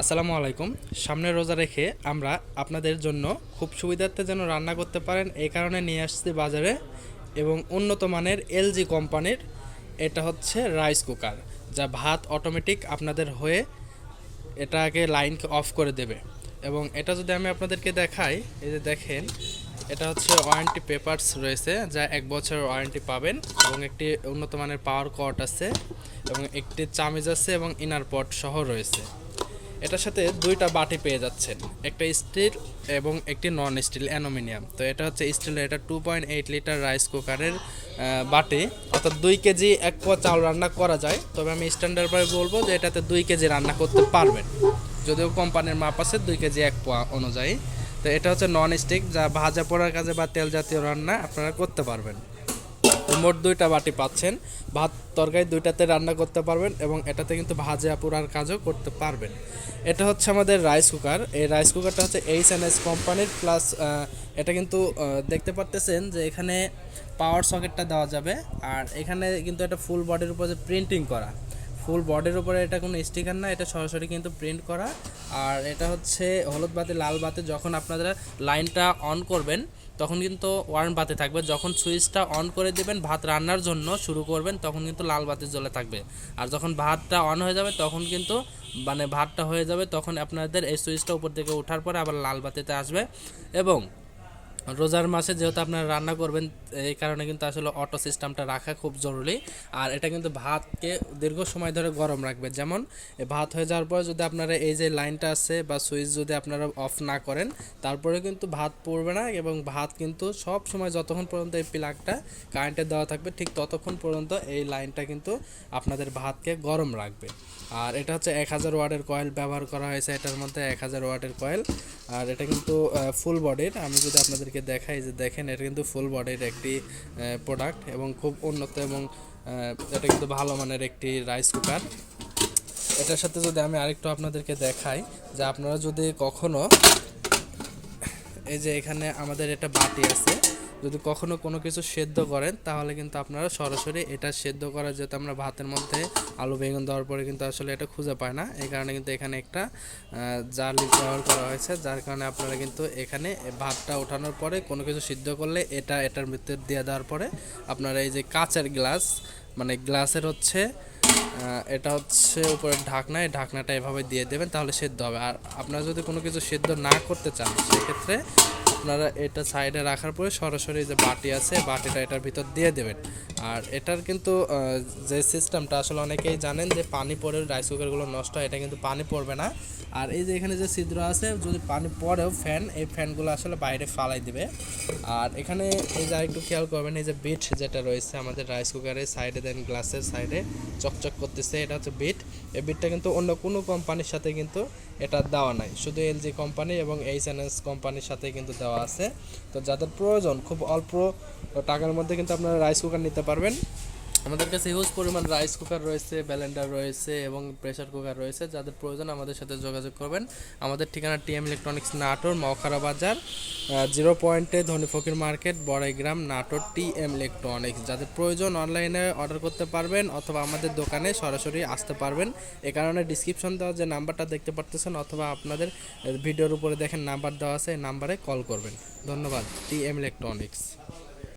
আসসালামু আলাইকুম। সামনে রোজা রেখে আমরা আপনাদের জন্য খুব সুবিধার্থে যেন রান্না করতে পারেন এই কারণে নিয়ে আসছি বাজারে এবং উন্নত মানের এলজি কোম্পানির এটা হচ্ছে রাইস কুকার, যা ভাত অটোমেটিক আপনাদের হয়ে এটাকে লাইন অফ করে দেবে। এবং এটা যদি আমি আপনাদেরকে দেখাই, এই যে দেখেন, এটা হচ্ছে ওয়ারেন্টি পেপারস রয়েছে, যা এক বছর ওয়ারেন্টি পাবেন এবং একটি উন্নত মানের পাওয়ার কট আছে এবং একটি চামিজ আছে এবং ইনার পট সহ রয়েছে। এটার সাথে দুইটা বাটি পেয়ে যাচ্ছেন। একটা স্টিল এবং একটি নন স্টিল অ্যালুমিনিয়াম। তো এটা হচ্ছে স্টিলের এটা two point eight litre rice কুকারের বাটি। অর্থাৎ দুই কেজি এক পোয়া চাল রান্না করা যায়। তবে আমি স্ট্যান্ডার্ড ভাবে বলব যে এটাতে দুই কেজি রান্না করতে পারবেন। যদিও কোম্পানির মাপ আছে দুই কেজি এক পোয়া অনুযায়ী। তো এটা হচ্ছে নন স্টিক যা ভাজা পোড়ার কাজে বা তেল জাতীয় রান্না আপনারা করতে পারবেন। মোট দুইটা বাটি পাচ্ছেন। ভাত, তরকারি দুইটাতে রান্না করতে পারবেন এবং এটাতে কিন্তু ভাজা, পোড়ার কাজও করতে পারবেন। এটা হচ্ছে আমাদের রাইস কুকার। এই রাইস কুকারটা হচ্ছে এইচ এন এস কোম্পানির প্লাস এটা কিন্তু দেখতে পারতেছেন যে এখানে পাওয়ার সকেটটা দেওয়া যাবে। আর এখানে কিন্তু এটা ফুল বডির উপর যে প্রিন্টিং করা। ফুল বডির উপরে এটা কোনো স্টিকার না, এটা সরাসরি কিন্তু প্রিন্ট করা। আর এটা হচ্ছে হলুদ বাতি, লাল বাতি, যখন আপনারা লাইনটা অন করবেন তখন কিন্তু ওয়ার্ন বাতি থাকবে। যখন সুইচটা অন করে দেবেন, ভাত রান্নার জন্য শুরু করবেন, তখন কিন্তু লাল বাতি জ্বলে থাকবে। আর যখন ভাতটা অন হয়ে যাবে, তখন কিন্তু মানে ভাতটা হয়ে যাবে, তখন আপনাদের এই সুইচটা উপর থেকে ওঠার পরে আবার লাল বাতিতে আসবে। এবং রোজার মাসে যেহেতু আপনারা রান্না করবেন, এই কারণে কিন্তু আসলে অটো সিস্টেমটা রাখা খুব জরুরি। আর এটা কিন্তু ভাতকে দীর্ঘ সময় ধরে গরম রাখবে। যেমন ভাত হয়ে যাওয়ার পর যদি আপনারা এই যে লাইনটা আছে বা সুইচ যদি আপনারা অফ না করেন তারপরে কিন্তু ভাত পড়বে না এবং ভাত কিন্তু সব সময় যতক্ষণ পর্যন্ত এই প্লাগটা কারেন্টে দেওয়া থাকবে, ঠিক ততক্ষণ পর্যন্ত এই লাইনটা কিন্তু আপনাদের ভাতকে গরম রাখবে। আর এটা হচ্ছে এক হাজার ওয়াটের কয়েল ব্যবহার করা হয়েছে, এটার মধ্যে এক হাজার ওয়াটের কয়েল আর এটা কিন্তু ফুল বডির আমি যদি আপনাদেরকে দেখাই যে দেখেন, এটা কিন্তু ফুল বডির একটি প্রোডাক্ট এবং খুব উন্নত এবং এটা কিন্তু ভালো মানের একটি রাইস কুকার এটার সাথে যদি আমি আরেকটু আপনাদেরকে দেখাই যে আপনারা যদি কখনো, এই যে এখানে আমাদের একটা বাটি আছে যদি কখনো কোনো কিছু সেদ্ধ করেন, তাহলে কিন্তু আপনারা সরাসরি এটা সেদ্ধ করা যেহেতু আমরা ভাতের মধ্যে আলু, বেগুন দেওয়ার পরে কিন্তু আসলে এটা খুঁজে পায় না। এই কারণে কিন্তু এখানে একটা জালি ব্যবহার করা হয়েছে, যার কারণে আপনারা কিন্তু এখানে ভাতটা ওঠানোর পরে কোনো কিছু সিদ্ধ করলে এটা, এটার ভিতরে দিয়ে দেওয়ার পরে আপনারা এই যে কাঁচের গ্লাস মানে গ্লাসের হচ্ছে এটা হচ্ছে উপরে ঢাকনা, এই ঢাকনাটা এভাবে দিয়ে দেবেন, তাহলে সেদ্ধ হবে। আর আপনারা যদি কোনো কিছু সেদ্ধ না করতে চান, সেক্ষেত্রে আপনারা এটা সাইডে রাখার পরে সরাসরি যে বাটি আছে, বাটিটা এটার ভিতর দিয়ে দেবেন। আর এটার কিন্তু যে সিস্টেমটা আসলে অনেকেই জানেন যে পানি পড়ে রাইস কুকারগুলো নষ্ট হয়, এটা কিন্তু পানি পড়বে না। আর এই যে এখানে যে ছিদ্র আছে, যদি পানি পড়েও ফ্যান এই ফ্যানগুলো আসলে বাইরে ফালাই দিবে। আর এখানে এই যে আরেকটু খেয়াল করবেন, এই যে বিট যেটা রয়েছে আমাদের রাইস কুকারের সাইডে দেন গ্লাসের সাইডে চকচক করতেছে, এটা হচ্ছে বিট এই বিটটা কিন্তু অন্য কোনো কোম্পানির সাথে কিন্তু এটা দেওয়া নাই। শুধু এলজি কোম্পানি এবং এইচ এন এস কোম্পানির সাথে কিন্তু দেওয়া আছে। তো যাদের প্রয়োজন, খুব অল্প টাকার মধ্যে কিন্তু আপনারা রাইস কুকার নিতে পারবেন। আমাদের কাছে হিউজ পরিমাণ রাইস কুকার রয়েছে ব্যালেন্ডার রয়েছে এবং প্রেসার কুকার রয়েছে। যাদের প্রয়োজন আমাদের সাথে যোগাযোগ করবেন। আমাদের ঠিকানা টিএম ইলেকট্রনিক্স নাটোর মখারা বাজার জিরো পয়েন্টে ধনী ফকির market, Baraigram, Natore TM electronics যাদের প্রয়োজন অনলাইনে অর্ডার করতে পারবেন অথবা আমাদের দোকানে সরাসরি আসতে পারবেন। এ কারণে ডিসক্রিপশন দেওয়া যে নাম্বারটা দেখতে পারতেছেন অথবা আপনাদের ভিডিওর উপরে দেখেন নাম্বার দেওয়া আছে, এই নাম্বারে কল করবেন। ধন্যবাদ টিএম ইলেকট্রনিক্স